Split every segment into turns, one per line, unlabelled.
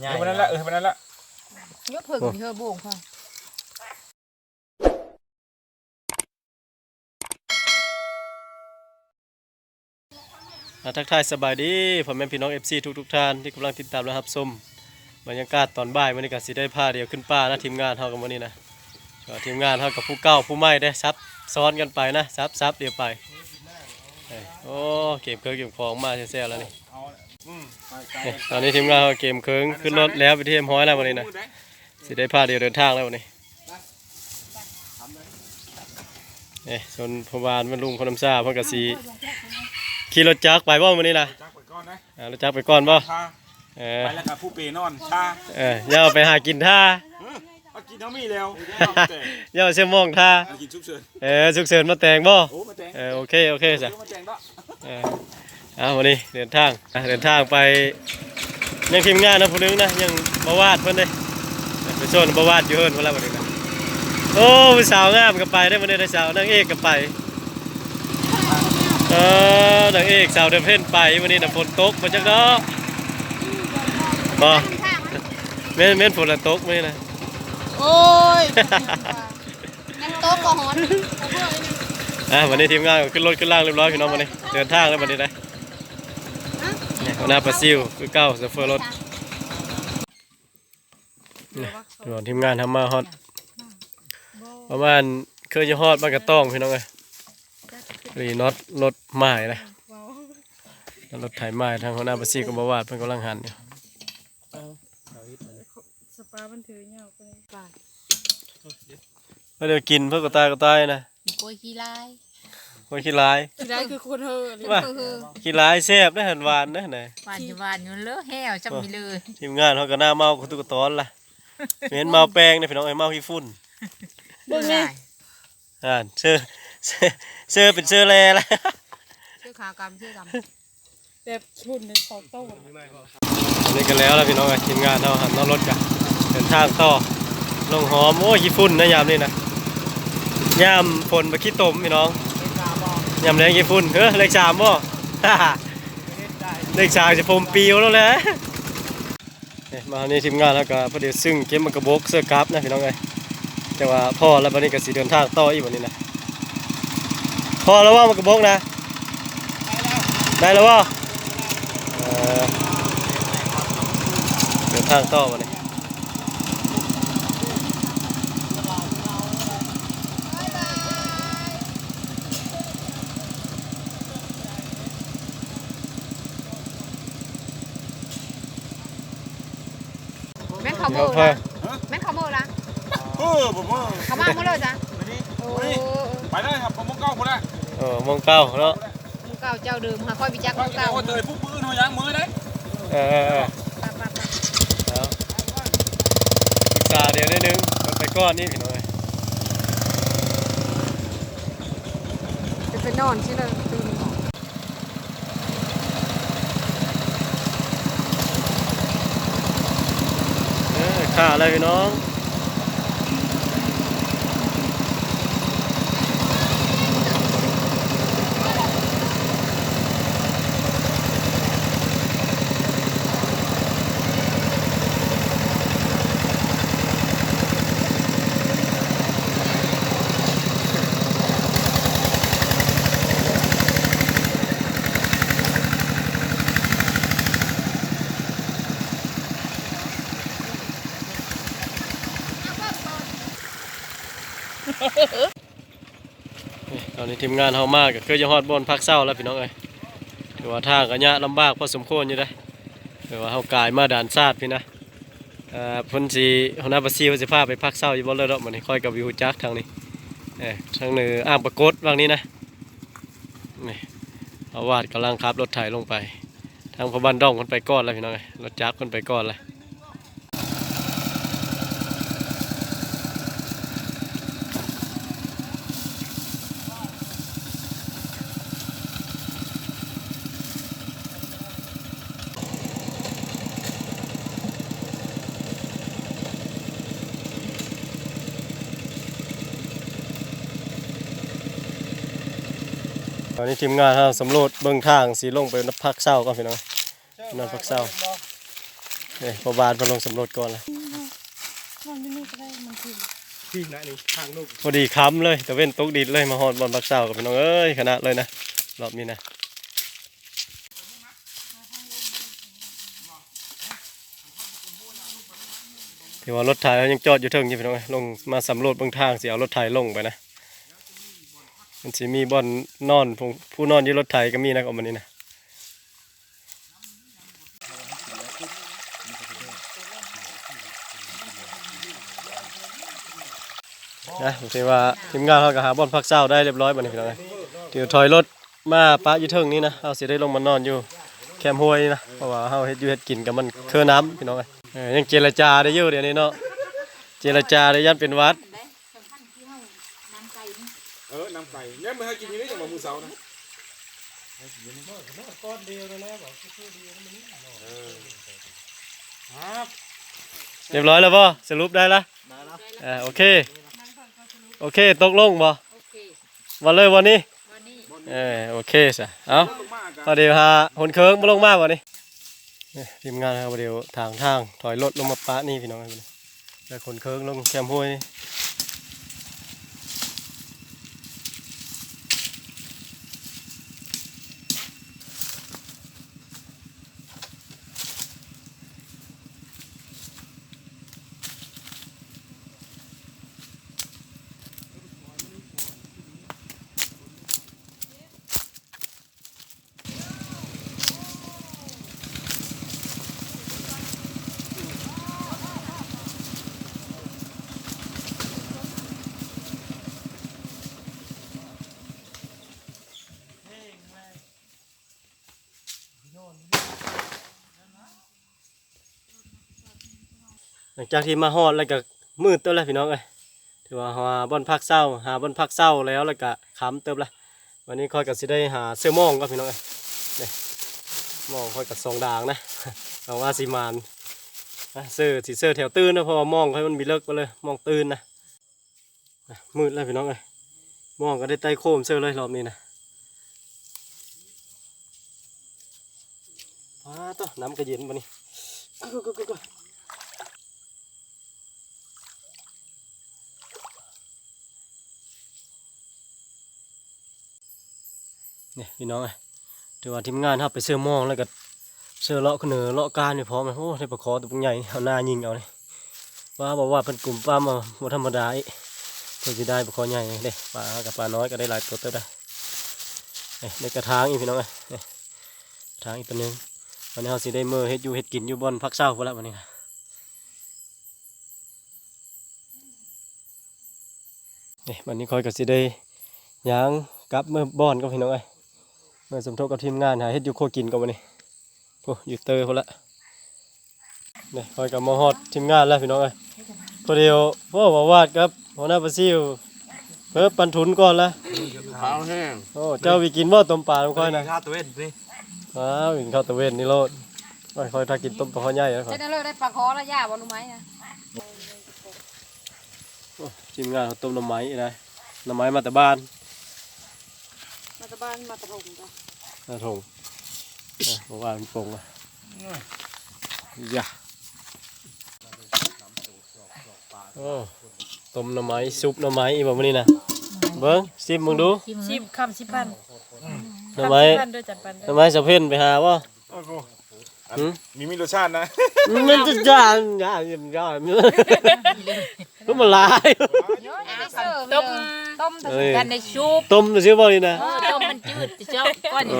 ใหญ่
เออวันนั้นละเออวันนั้นละ
ยกเพิ่งเธอโบ่งค่ะ
อ่าทักทายสบายดีผมเป็นพี่น้อง FC ทุกทุกๆท่านที่กำลังติดตามและรับชมบรรยากาศตอนบ่ายวันนี้ก็สิได้พาเดียวขึ้นป้านะทีมงานเฮากันวันนี้นะก็ทีมงานเฮากับผู้เก่าผู้ใหม่ได้ซับซ้อนกันไปนะซับซับเดี๋ยวไปเอ้ยโอ้เก็บเครื่องเก็บของมาแซ่ๆแล้วนี่ นี่ตอนนี้ทีมงานเฮาเก็บเครื่องขึ้นรถแล้วไปที่เอ็มฮ้อยแล้ววันนี้นะสิได้พาเดียวเดินทางแล้ววันนี้เอ้ยส่วนพบาลมันลุงคนน้ำซาเพิ่นก็สิขี่รถจักรไปบ่วันนี้นะ
จักไปก่อนนะ
อ่ารถจักรไปก่อนบ่
ชา
เออ
ไปแล้วกับผู้เปย์นอนชา
เอออย่าเอาไปหากินท่า
เออเอากินเท่ามีแล้วแต่
อย่าเอาเชื่อมองท่า
เอากินชุบเชิญ
เออสุกเสริญมาแต่งบ่
โอ้มาแตง
เออโอเคโอเคจ้ะ
เดี๋ยวมาแตงก็
เออเอาวันนี้เดินทางอะเดินทางไปยังทีมงานนะผู้หนึงนะยังบ่วาดเพิ่นเด้ไปโซนบ่วาดอยู่เฮิรนเพิ่นแล้ววันนี้นะโอ้ผู้สาวงามก็ไปได้อวันนี้ได้สาวนางเอกก็ไปเออนางเอกสาวเดินเพ่นไปวันนี้น่ะฝนตกมาจังเนาะบ่แม่นแม่นฝนละตกมื้อนี้นะ
โอ้ยนั่งโต๊ะก็หอน
อะวันนี้ทีมงานก็ขึ้นรถขึ้นล่างเรียบร้อยพี่น้องวันนี้เดินทางแล้ววันนี้ได้เนี่ย หัวหน้าปลาซิวคือเก้าเซฟเฟอร์รถเนี่ยส่วนทีมงานทำมาฮอตประมาณเคยจะฮอตบ้านกระต้องพี่น้องเลยรีน็อตรถไม้นะรถไถไม้ทางหัวหน้าปลาซิวก็บอกว่าเพิ่นกำลังหันอยู่
สปามันถือเงี้ยไปปาด
เพื่อเดี๋ยวกินเพื่อกระตายกระตายนะ
โกยขี้ลาย
คนขี้ร้าย
ขี้ลายคือคนเฮอ
ว่าขี้ร้ายแซ่บนะหันหวานนะไหน
หวานอยู่หวานอยู่เลอะแห้วจำมีเลย
ทีมงานเขาก็หน้าเมาคุตุกตอนล่ะเหม็นเมาแป้งเนี่ยพี่น้องไอ้เมาขี้ฝุ่น
เบิ่งนี่
อ่านเชื่อเชื่อเชื่อเป็นเชื่อแลละ
ชื่อขากรรมชื่อกรรม
แต่ชุนในสองโต้น
อันนี้กันแล้วล่ะพี่น้องไอ้ทีมงานเขาหันน้องรถกันเดินทางต่อลงหอมโอ้ยขี้ฝุ่นนะยามนี่นะยามฝนมาขี้ตมพี่น้อง ยามแรงขี้ฝุ่นเฮ้ยเลขสามบ่เลขสามจะพรมปิวแล้วแหละเนี่ยมาในทีมงานแล้วก็พอดีซึ่งเก็บมันกระบอกเสื้อกราฟนะพี่น้องไอ้ยแต่ว่าพ่อแล้ววันนี้ก็สีเดินทางต่ออีกวันนี้นะพ่อแล้วว่ามันกระบอกนะได้แล้วว่าเออเดินทางต่อวันนี้
แม่นเขา โบ
เดี๋ยว
ก
พ่อ
ละแม่นเขาโบกละ
เออผมว่า
เขามาเมื่อไรจ้ะ
ไปนี่
โอ้
ไปได้ครับผมมองเก้าคนละ
เออมองเก้าเนาะ
มึงเก่าเจ้าเดิมหาค่อยไปจัก
ว่า
มึง
เก่า
เก่า
ว่าเตยผู้ปืนเขายางมือได้
เออเออเออ
ปะปะปะ
เอาศึกษาเดี๋ยวนิดนึงก็ไปก้อนนี่พี่น้องเอ้ย
จะไปนอนใช่เลยตื่น
ค่าอะไรพี่น้อง ตอนนี้ทีมงานเฮามากก็คือจะฮอดบนพักเศร้าแล้วพี่น้องเอ้ยถือว่าทางก็ยะลำบากพอสมควรอยู่ได้ถือว่าเฮากายมาด่านซาดพี่นะเอ่อพิ่นสิหัวหน้าประซีว่าสิพาไปพักเศร้าอยู่บ่เลยดอกมื้อนี้ค่อยกับวิวจักทางนี้เอ้ยทางเหนืออ่างปรากฏว่างนี้นะนี่เอาวาดกำลังขับรถไถลงไป ทางพบันดองคนไปก่อนแล้วพี่น้องเอ้ยรถจักรคนไปก่อนแล้ว ตอนนี้ทีมงานเราสำรวจเบื้องทางสีลงไปนับพักเศร้าก่อนพี่น้องนับพักเศร้าเอ้ยพอบานพอลงสำรวจก่อนละ
นอนที่นี่ก็ได้มันคือ
พี่นะนี่ทางลูก
พอดีค้ำเลยแต่เว้นตกดินเลยมาฮอดบอลบักเศร้ากับพี่น้องเอ้ยขนาดเลยนะรอบนี้นะที่ว่ารถไถยังจอดอยู่เทิงอยู่พี่น้องเอ้ยลงมาสำรวจเบื้องทางสิเอารถไถลงไปนะ มันสิมีบ่อนนอนผู้ผู้นอนอยู่รถไถก็มีนะก็มันนี้นะนะที่ว่าทีมงานเขาก็หาบ่อนพักเศร้าได้เรียบร้อยบัดนี้พี่น้องเอ้ยเดี๋ยวถอยรถมาปะอยู่เทิงนี้นะเอาสิได้ลงมานอนอยู่แคมห้วยนะเพราะว่าเฮาเฮ็ดอยู่เฮ็ดกินกับมันเคอน้ำพี่น้องเอ้ยยังเจรจาได้อยู่เดี๋ยวนี้เนาะเจรจาได้ยันเป็นวัด
เออนำไก่เนี่ยมือให้กินอยังไงจังหวะมือเสานะ
เรียบร้อยแล้วป่ะสรุปได้ละอ่าโอเคโอเคตกลงบ่
โอเค
วันเลยวันนี้
วันนี้
เออโอเคสะเอา
ลงมากกัน
พอเดี๋ยวหาหนเคิงมาลงมาวันนี้นี่ทีมงานครับเดี๋ยวทางทางถอยรถลงมาปะนี่พี่น้องครับแล้วขนเคิงลงแคมป์ห้วยนี่ ลังจากที่มาฮอดแล้วก็มืดเติบแล้วพี่น้องเอ้ยถือว่าหาบ่อนพักเศร้า หาบ่อนพักเศร้าแล้วแล้วก็ค้ำเติบละวันนี้ค่อยก็สิได้หาเสื้อมองก็พี่น้องเอ้ยนี่มองค่อยกับสองด่างนะเอาว่าสิมานเสื้อสีเสื้อแถวตื้นนะเพราะว่ามองให้มันมีเลิกไปเลยมองตื้นนะมืดแล้วพี่น้องเอ้ยมองก็ได้ใต้โคมเสื้อเลยรอบนี้นะอ้าตัวน้ำกระเย็นปะนี่กุ๊กกุ๊กกุ๊กกุ๊กเนี่ยพี่น้องเอ้ยถือว่าทีมงานครับไปเสื้อมองแล้วก็เสื้อเลาะขึ้นเหนือเลาะการนี่พร้อมเลยโอ้ได้ปลาคอตัวใหญ่เอาหน้ายิงเอาเลยว่าบอกว่าเป็นกลุ่มปลามาบธรรมดาอีกเพื่อจะได้ปลาคอใหญ่เด้ปลากับปลาน้อยก็ได้หลายตัวเติบได้เอ้ยในกระถางอีกพี่น้องเอ้กระถางอีกตัวหนึงวันนี้เราสิได้มือเฮ็ดอยู่เฮ็ดกินอยู่บนพักเศร้าพุ่นละวันนี้นะนี่วันนี้คอยก็สิได้ย่างกลับเมื่อบอนก็พี่น้องเอ้ เมื่อสมทบกับทีมงานหาเฮ็ดอยู่โคกินกันวันนี้โอ้อยู่เตอร์พุ่นละนี่คอยกับมาฮอดทีมงานแล้วพี่น้องเอ้ยพอเดียวพ่อบอกวาดครับหัวหน้าปลาซิวเพิ่มปันทุนก่อนละ
ขาวแห้ง
โอ้เจ้าวิกินบ่ต้มปลาของค่อยนะ
ข้าวตัวเว้นสิ
อ้าวกินข้าวตะเวนนี่โลดโอ้ยคอยถ้ากินต้มปลาข้อใหญ่แล้วค่อ
จะ
ย
ได้เลิกได้ปลาคอแล้วย่าบ่รู้ไหมนะ
ทีมงานเขาต้มหน่อไม้อีกนะหน่อไม้มาแต่บ้าน
มาตะบ้านมาตะถมจ้ะ
นาทงอะบอกว่ามันปงอะอย่าโอ้ต้มหน่อไม้ซุปหน่อไม้อีแบบนี้นะเบิ้งซิมมึงดู
ชิม
ชิบคำชิบปัน
หน่อไม้
คำชิบปันด้วยจัดปัน
ห
ด้
น่
ว
อยไม้สะเพ่นไปหาว่า
โอ้โห
หืม
มีมีรสชาตินะ
มันจะจางจางจาง ก็มาลาย
ต้ม
ต้ม
เอ้ย
กันในชุบ
ต้มหน่อยสิบ่นี่นะ
เออต้มมันจืดเจ้าก้อน
โอ้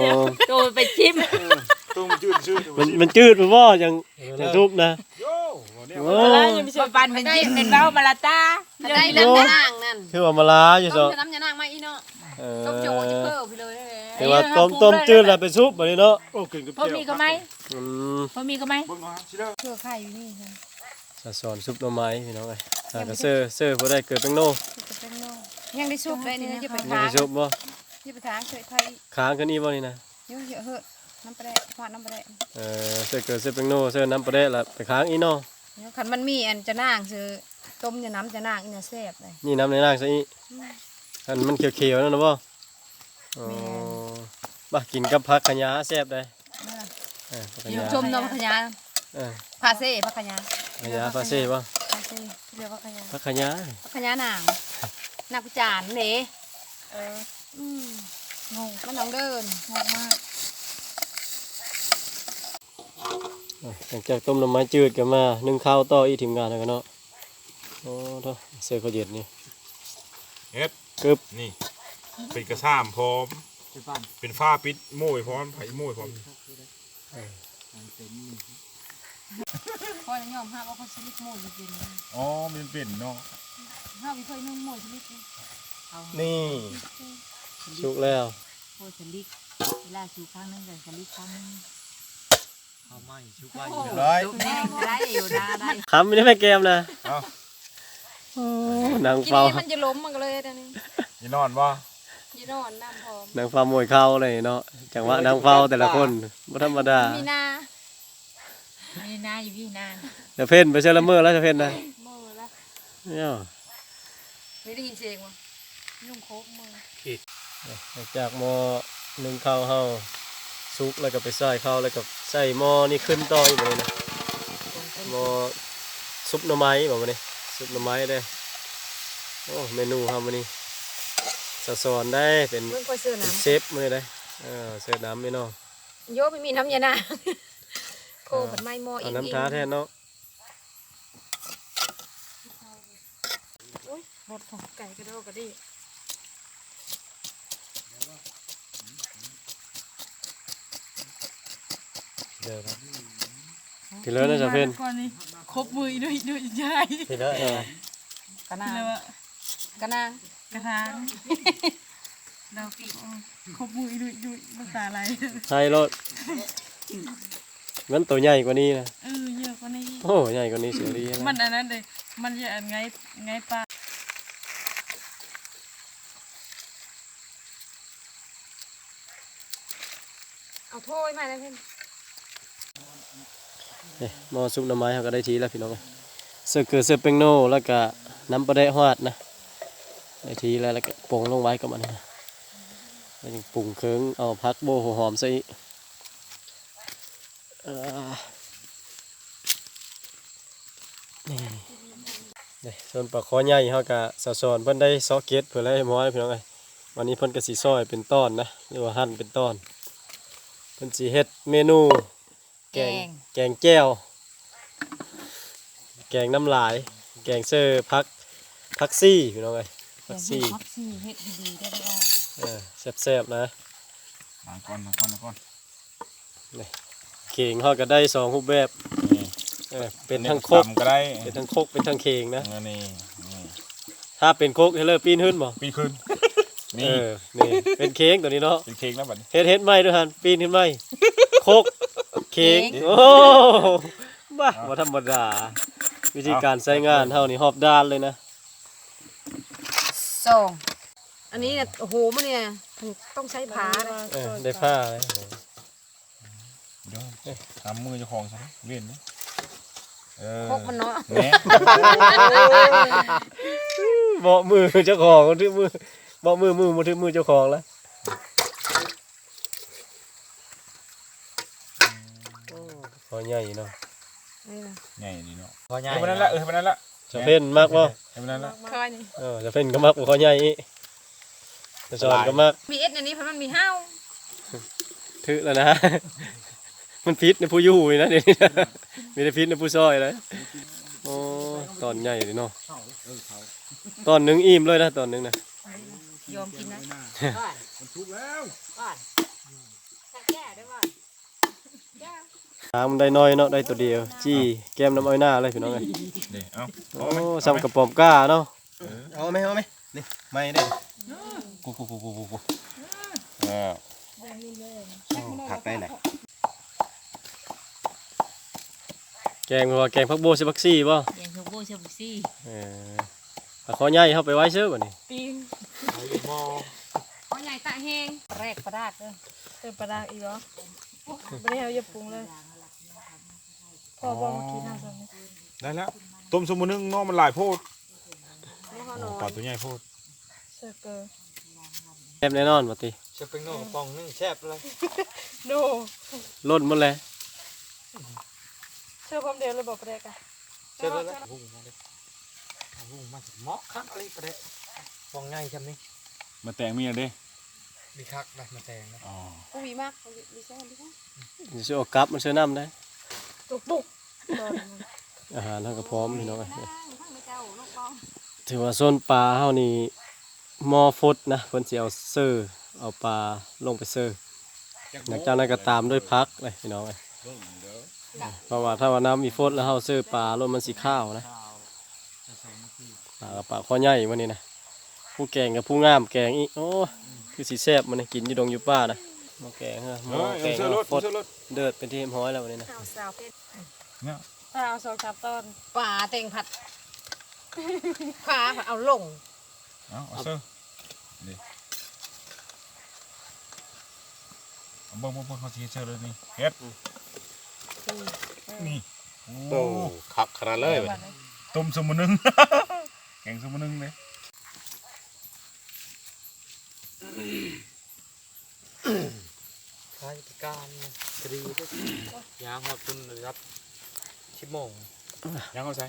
ชุบโตไปชิม
ตุ้มจืดชืด
มันมันจืดไปบ่อย่างอย่างทุบนะ
โย่เนี่ย
โอ้
มาปันเป็นชิมเป็นเบ้ามาละตา
ได้น้ำยานางนั่น
คือว่ามาลาอยู่
ต้
ซะ
มจะน้ำยานางมาอีเนาะ
เอ
ต้มโจจิ
อ
เพิ่มไปเลยได้เลย
แต่ว่าต้มต้มจืดแล้วไปซุปแบบนี้เนาะ
โอ้กึ่งกับ
พอ
เจียว
มีก็ไหม
อืม
พอมีก็ไหม
เบิ่งเอาฮะชิเลอร์
เชื่อไข่อยู่นี่ค่ะ
สะสอนซุปหน่อไม้พี่น้องเอ้ยอ่าก็เซอร์เซอร์บ่ได้เกิดเป็นโน
จะเป็นโน่ยังได้ซุปได้นี่นะจะไป
นี่
ทาง
ได้ซุปบ่
จะไปทางเคยไข่
ค้างกันนี่บ่นี่นะ
เยอะเยอะเหอะน้ำปลาแดกทอดน้ำปลาแดก
เออเซอร์เกิดเซอร์เป็นโนเซอร์น้ำปลาแดะละไปค้างอีเนาะ
คันมันมีอันจะนางคือต้มจะน้ำจะนางอีเนี่ยแซ่บเลย
นี่น้ำในนางซะอีอันมันเขียวๆนั่นนะบ่อ๋อบ่กินกับผักขะยาแซ่บได้เออผักขะยา
ชมน้ำขยา
เออ
พาเซ่พักขยา
ขยะปลาเซ่บ่
ใช่ใช่เรียกว่าขยะ
พักขยะ
พักขยานางนักจานเด้
เออ
อืม
งง
มันน้องเดิน
งงมาก
หลังจากต้มน้ำไม้จืดกันมานึ่งข้าวต่ออีกทีมงานแล้วกันเนาะโอ้โหเสือเขาวเย็ดนี่
เอ็ด
กึบ
นี่เป็นกระซ้ามพร้อม เป็นฝ้าปิดโม่ยพร้อมไผ่โม่ยพร้อม
คอยยอมห้าว่าเขาชลิดโม่จริง
อ๋อมันเป็นเนาะ
ๆห้าวิเคยนึ่งโม่ชลิดนี่
นี่
สุกแล้ว
โอ้สลิกเวลาสูข้างนึงกับสลิกข้างนึง
ร้อย
ลูกแม่ได้อยู่นะได้
คำไม่ได้แม่แกมนะ
เอา
โอ้นาง
กิน
เฝ้า
นี้มันจะล้มมันก็เลยอันนี้
ยีนอนบ่
ยีนอนน้ำพร้อม
นางเฝ้ามวยเข้าเลยเนาะจังหวะนางเฝ้าแต่ละคนบ่ธรรมดา
มีนา
มีนาอยู่พี่นา
จะเพ่นไปเชื่อละเมอแล้วจะเพ่นนะ
เมื่อละ
เนี่ย
ไม่ได้ยินเสียงวะยุ่งโคกมือ
หลังจากหม้อนึ่งข้าวเฮาสุกแล้วก็ไปใส่ข้าวแล้วก็ใส่หม้อนี่ขึ้นต่ออีกบ่เลยนะหม้อซุปหน่อไม้บอกมานี่ซุปหน่อไม้ได้อโอ้เมนูเฮามื้อนี้สะสอนได้เป็น
เมื่อคอยเสื้อ
เป็น
น้ำ
เชฟมื้อได้เออเสิร์ฟน้ำไม่น้อง
โยไม่มีน้ำยานา โคผัดไม้หม้ออี
เอา
ก
น้ำท้าแทนเนาะ
รถของไก่กระโดดกระดิ
เดี๋ยวนะ
ทีเหลือน่าจะเพ่น
ก่อนนี้ครบมือด้วยด้วยใหญ่
ทีเหลือเออก
ระนา
เลย
ง
ว่าก
ระนาง
กระทางเราครบมือด้วยด้วยภาษาอะไร
ใช่รถ มันตัวใหญ่กว่านี้นะ
เออเยอะกว่านี้
โอ้ใหญ่กว่านี้เสียดี
มัน
นะ
อันนั้นเลยมันจะอันไงไงปลา
เอาโทยมาแล้วเพื่อน
เอ้ยหม้อซุปหน่อไม้เขาก็ได้ทีแล้วพี่น้องเอ้ยเสือเกลือเสือเปงโนแล้วก็น้ำปลาแดะฮอดนะได้ทีแล้วแล้วก็ปรุงลงไว้กับมันนะแล้วยังปรุงเครื่องเอาพักโบหัวหอมใส่อีก อ่านี่เด้ส่วนปลาคอใหญ่เขาก็สะสอนเพิ่นได้ซอกเก็ตเพื่อให้หมอให้พี่น้องเอ้ยวันนี้เพิ่นก็สิซอยเป็นตอนนะหรือว่าหั่นเป็นตอนเพิ่นสิเฮ็ดเมนู แกง แกงแก้ว แกงน้ำลาย แกงเซอร์พักพักซี่พี่น้องเอ้ยพักซี่
พักซี่เฮ็ดดีๆได้ไหมอะ
เออแซ่บๆนะ
ล้างก้อนล้างก้อนล้างก้อน
เข่งเขาก็ได้สองรูปแบบ
นี่
เออเป็นทั้งโคก
ตำก็ได้
เป็นทั้งโคกเป็นทั้งเข่งนะ
เออนี่นี่
ถ้าเป็นโคกเฮเลอร์ปีนขึ้นบ่
ปีนขึ้น
เอ
นี่
อนี่เป็นเค้กตัวนี้เนาะ
เป็นเค้กแล้วบัดนี้
เฮ็ดเฮ็ดไหมด้วยฮันปีนขึ้นไหมโคกเค้กโอ้บ้าบ่ธรรมดา วิธีการใช้งานเท่านี้หอบด้านเลยนะ
สองอันนี้เนี่ยโอ้โหมันเนี่ยต้องใช้ผานะ
เออได้ผ้าเลย
เดี๋ยว ทำมือเจ้าของซะเวียนนะเออ
พกมันเนาะ
แหน่
เบาะมือเจ้าของถือมือเบาะมือมือมาถือมือเจ้าของแล้วโอ้พอใหญ่เนาะ
นี่นะ
ใหญ่ดีเนาะพอใหญ่เออไปนั่นละเออไปนั่นละ
จะเพ่นมากบ่
เออไปนั่นละ
คอยนี่
เออจะเพ่นก็มากกว่าพอใหญ่อีกจะสอนก็มาก
มีเอสในนี้เพราะมันมีห้าว
ถือแล้วนะ มันพิษในผู้อยู่นี่นะเดี๋ยวนี้นะมีแต่พิษในผู้ซอยนะโอ้ตอนใหญ่เลยเนาะตอนหนึงอิ่มเลยนะตอนหนึงนะ
ยอมกินนะ
มันทุกแล้ว
แก่ได้ป่ะ
หางมันได้น้อยเนาะได้ตัวเดียว จี้แก้มน้ำอ้อยหน้าเลยพี่น้องไง
เดี๋ยวเอา
โอ้ซ้ำกระป๋อมก้าเนาะ
เอาไหมเอาไหมนี่ไม่ได้กูกูกูกูกูกูเออผักได้ไหน
แกงว่าแกงพักโบใส่พักซี่ป่ะ
แกงชูโบชาบุซี่
เออเอาขอใหญ่เข้าไปไว้เชื่อบ่นี่
ปีน
เอาใหญ่ตะแหงแรกประดาดเลย
เติมปลาดาอีกเหรอไม่ได้เอาอย่าปรุงเลยพอบอกเมื่อกี้น่าจะไม่
ได้แล้วต้มสมุนนึงน้องมันหลายโพด
แล้วเขาน
โอ้
อน
ปลาตัวใหญ่โพด
เสือเกอร์
แซ่บแน่นอนบ่ติ
จะเป็นโน่ปองนึ่งแซ่บเลย
โด
ล้นหมดเล ย
ชื่อพร้อมเดียวเลยบอกไปเลยกัน
เจอแล้วหุ่งมาเลยหุ่งมาเหมาะคักอะไรประเดี๋ยวฟองง่ายจำนี่
มาแต่งเมียเด้
มีคักได้มาแต่งนะ
อ๋อ
กูวีมากกูวีวีซ่าวีซ่า
สิซื้อเอากลับมันซื้อน้ำได้
ตุกปุกตอน
อาหารเฮาก็พร้อมพี่น้องเอ้ย
ข้างในเจ้าลูกปอง
ถือว่าโซนปลาเฮานี่หม้อฟดนะเพิ่นสิเอาเซอร์เอาปลาลงไปเซอร์หลังจากนั้นก็ตามด้วยพักเลยพี่น้อง เอ้ยเพราะว่าถ้าว่าน้ำมีฟดแล้วเฮาเซอร์ปลาลงมันสิข้าวนะปลากับปลาข้อใหญ่มื้อนี้นะผู้แกงกับผู้งามแกงอีกโอ้คือสิแซ่บมื้อนี้กินอยู่ดงอยู่ป่านะหม้อแกงฮะหม้อแกง
เสื้อรถ
ฟด
เสื้อรถ
เดือดเป็นที่เรียบร้อยแล้ววันนี้นะ
ข้าวสาวเพชร
เนี่ย
ถ้าเอาสองสามตอน
ป่าเต็งผัดขาผัดเอาลง
เอาเอาเสื้อนี่เอาเบิ่งเบิ่งเบิ่งเขาสิเฮ็ดเสื้อเลยนี่เฮ็ด นี่โอ้คักขนาดเลย
วันนี้
ต้มสมุนนึง แกงสมุนนึงเลย
คล้ายพิการนะกรีด้วยยางหอดคุณเลยครับชิบโมง
ยังเอาใส่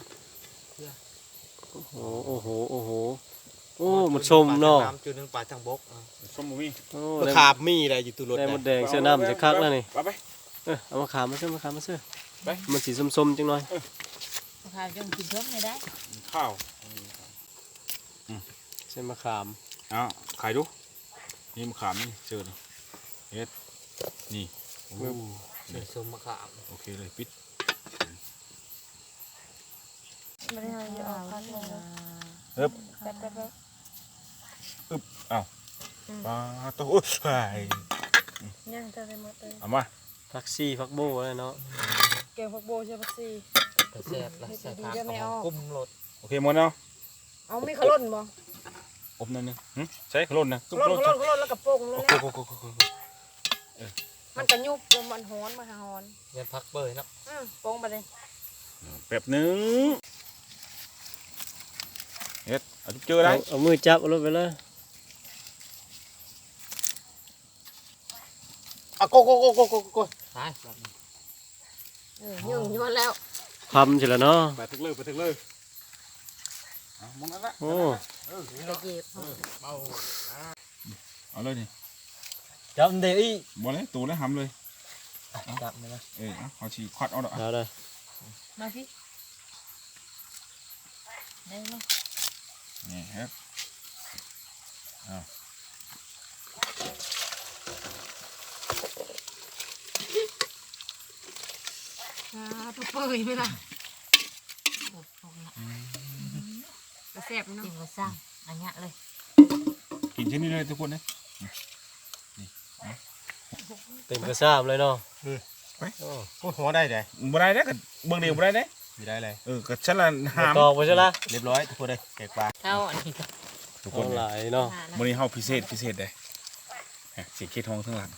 โอ้โหโอ้โหโอ้โหโอ้มันชมเนาะ
น้ำจุดหนึ่งปลาทางบก
ส้มบ่มี
โอ้
รา
ได้
คาบมีอะไรอยู่ตัวรถ
ได้
นะ
หมดแดงเสื้อน้ำจะคักแล้วนี่
ไปไป
เออเอามาขามมาเสื้อมาขามมาเสื้อ
ไป
มันสีส้มๆจังหน่อย
ราคาจนกินเพิ่มไม่ได้
ข้าว
เส้นมะขาม
เอาขายดู นี่มะขามนี่เชิญเฮ็ดนี่โอ้
ใส่สมมะขาม
โอเคเลยปิด
ไม่ได้เอาอยู่ออกพักเลย
เอ๊บ
แป๊บแป๊บแป๊บ
เอาปลาตัวโอ้ยไป
ย่างจะได้หมดเลย
เอามา
พักซี่พักโบ้อะไรเนาะ
เก่งพวกโบใช่ปะซี่
กระแซบและใส่ผักของกุ้มรถ
โอเคหมดแล้ว
เอาไม่ขลุ่นบ่
อบนั่นนึงหึใช้ขลุ่นนะ
ขลุ่นขลุ่นขลุ่นแล้วกับโป่งแล้ว
โอ้
แหละ
โหโอ้โหโอ้โห
มันกระยุบลมมันหอนมาหาหอน
ยันพักเบยเนาะ
อืมโป่งไปเลย
แป๊บหนึงเฮ็ดเอาเจอได้
เอาเอามือจับเอารถไปเลย
อะโกโกโกโกโกโก ตายแบบนี้
เออยุ่งยวนแล้ว
พำเสร็จแล้วเนาะ
ไปถึงเลยไปถึงเลยเอามองนั่นละ
โอ้
กระเจ็บ
เบา
เอาเลยนี่
จับเดี๋ยวอี
บ่เลยตูแล้วหำเลย
จับเลยนะ
เอ้ยเอาเอาฉีกควัดเอาดอก
เอาเลย
มาพี่ได้ไหม
นี่ครับ
อ่าตัว เปื่อยไหมล่ะกระแสบเนาะ
กินมาสร้าอันเนี้ยเลย
กินที่นี่เลยทุกคนนะ
เต็มกระซ้ำเลยเนาะ
พูดหัวได้เลย
บ่ได้เด้อก็เบิ่งเดียวบ่ได้เด้
ไม่ได้เลย
เออก็ฉันละหาม
ตอกไปใช่ละ
เรียบร้อยทุกคนเลยแกกปลา
เท่าอันนี้ก็
ทุกคน
หลายเนาะ
มื้อนี้เฮาพิเศษพิเศษเด้ฮะสีเขียวทองทั้งหลัง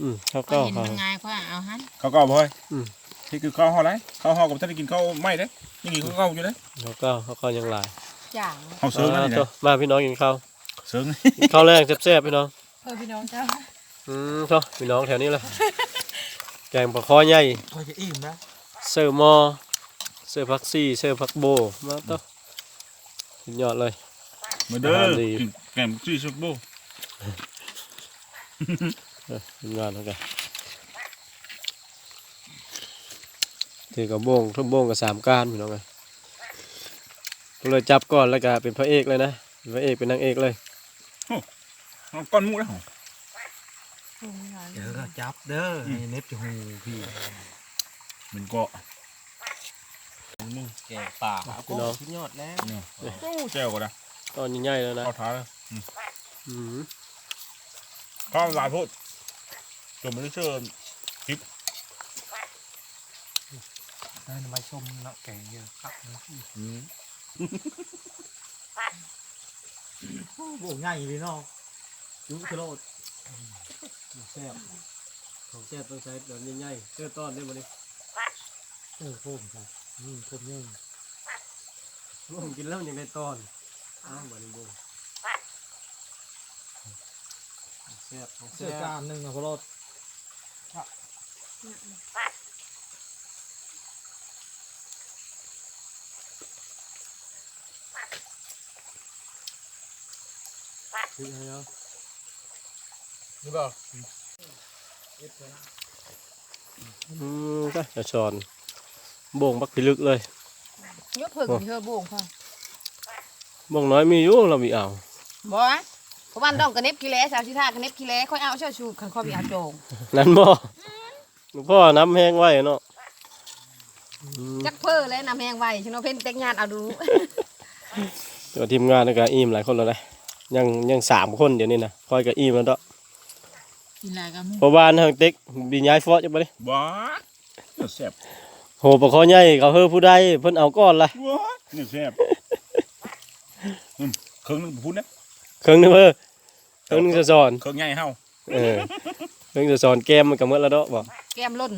อืมข้าว
ก็
เก้า
เห็น
ข้าว
มันง่ายกว่าเอาหัน
ข้าวเก่าบ่เฮ้ย
อืม
นี่คือข้าวห่อไรข้าวห่อกับท่านได้กินข้าวไหม้เด้ยังกินข้าวเก่าอยู่เด้
ข้าวเก้าข้าวเก้ายังหลาย
จ่าง
เฮาเซิร์ฟนั่นนี่
อ่า
นะ
ตัวมาพี่น้องกินข้าว
เซิร์ฟ
กินข้าวแรกแซ่บๆพี่น้อง
เพื่อพี่น้องเจ้า
อืมเนาะพี่น้องแถวนี้เลยแกงปลาคอใหญ่
พอจะอิ่มนะ
เสิร์ฟหมอเสิร์ฟผักซี่เสิร์ฟผักโบมาต่อสุดยอดเลย
มาเด้อ
อาหารดี
กินแกงซี่ซุปโบ
ทำงานแล้วกันถือกับโบงทุบโบงกับสามก้านพี่น้องไงเลยจับก่อนแล้วก็เป็นพระเอกเลยนะเป็นพระเอกเป็นนางเอกเลย
เอาก้อนมูแล้ว
เดี๋ยวก็จับเด้อเน็บจะหูพี่
มันก็
นี่แกกปลา
พี่น้อง
สุดยอดแล้ว
เนี่ยโอ้แจ่วก็ได้
ตอนใหญ่ๆแล้วนะ
ข้าท้าเลย
อืม
ข้าวหลายพูด จนไม่ได้เชิญ
นั่นมาชมเนาะแกงเยอะครับโอ้ง่ายเลยเนาะยุคโลด
แซ่บของแซ่บต้องใช้แบบใหญ่ๆเสื้อต้อนได้บ่นี่
เออผมครับนี่ผมยัง
ผมกินแล้วมันยังได้ต้อนอ้าวบ่นี่บ่แซ่บของ
เสื้
แซ่
อก
บ
ล้ามหนึ่งนะพอรถซื้อใ Chị thấy không? Rồi. Ừ,
cái là tròn. Bồn bắt cái lực đây. Nhốt hừng vâng. thì hơi buồn thôi. buồn nói mi yếu
là bị ảo. Bố. เพิ่งเธอโบ่งค่ะ
บ่งน้อยมีอยู่เรามีเอา
บ่เพราะวันดองกระเน็บขี้แลสาวชิท่ากระเน็บขี้แลค่อยเอาเชื่อชูขันข้อมีอาโจง
นั่นบ่หลวงพ่อน้ำแห้งไว้เนาะอืม
จักเพ้อเลยนำแหงไว้ชนเพ่นเต็กงานเอาดู
เดี๋ยวทีมงานนี่ก็อิ่มหลายคนแล้วนะยังยังสามคนเดี๋ยวนี้นะคอยก็อิ่มแล้วเนาะ
กินอะไรกันมึง
เพราะบ้านทางเต็กบินย้ายฟอจังบ่ได้
ว้าแซ่บ
โหปะคอใหญ่เขาเฮอผู้ใดเพิ่นเอาก้อนละ
ว้านี่แซ่บอืมเครื่องนึงพูดนะ
เครื่องนึงเออเครื่องนึงจะสอน
เครื่องใหญ่เฮา
เออเครื่องจะสอนแก้มมันก็หมดแล้วเนาะบ่
แก้มล้น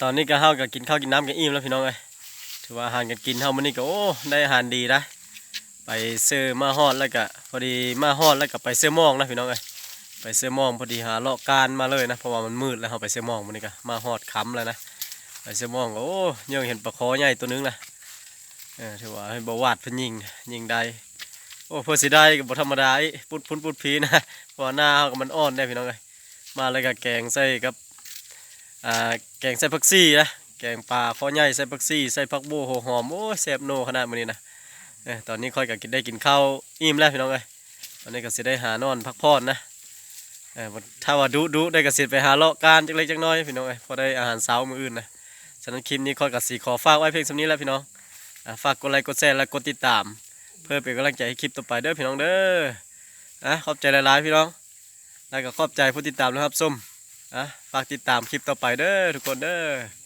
ตอนนี้ก็เฮาก็กินข้าวกินน้ำกันอิ่มแล้วพี่น้องเอ้ยถือว่าอาหารกันกินเฮามื้อนี้ก็โอ้ได้อาหารดีนะไปซื้อมาฮอดแล้วก็พอดีมาฮอดแล้วก็ไปซื้อหมองนะพี่น้องเอ้ยไปซื้อหมองพอดีหาเลาะการมาเลยนะเพราะว่ามันมืดแล้วเฮาไปซื้อหมองมื้อนี้ก็มาฮอดค่ำแล้วนะไปซื้อหมองก็โอ้ยังเห็นปลาคอใหญ่ตัวนึงนะเออ ถือว่าให้บวาดพิ่นยิงยิงได้โอ้เพิ่นสิได้ก็บ่ธรรมดาปุดพุนปุดพีนะเพราะว่าหน้าเฮาก็มันอ่อนได้พี่น้องเอ้ยมาแล้วก็แกงใส่กับอ่าแกงใส่ผักซี่นะแกงปลาข้อใหญ่ใส่ผักซี่ใส่ผักบัวหัวหอมโอ้แซ่บโนขนาดมือนี้นะเอ้ยตอนนี้ค่อยก็กินได้กินข้าวอิ่มแล้วพี่น้องเอ้ยตอนนี้ก็สิได้หานอนพักผ่อนนะเออถ้าว่าดุดุได้ก็สิไปหาเลาะการจักเล็กจักน้อยพี่น้องเอ้ยพอได้อาหารเช้ามื้ออื่นนะฉะนั้นคลิปนี้ค่อยก็สิขอฝากไว้เพียงสำนี้แล้วพี่น้อง ฝากกดไลค์กดแชร์และกดติดตาม เพื่อเป็นกำลังใจให้คลิปต่อไปเด้อพี่น้องเด้ออะขอบใจหลายๆพี่น้อง แล้วก็ขอบใจผู้ติดตามนะครับส้มอะฝากติดตามคลิปต่อไปเด้อทุกคนเด้อ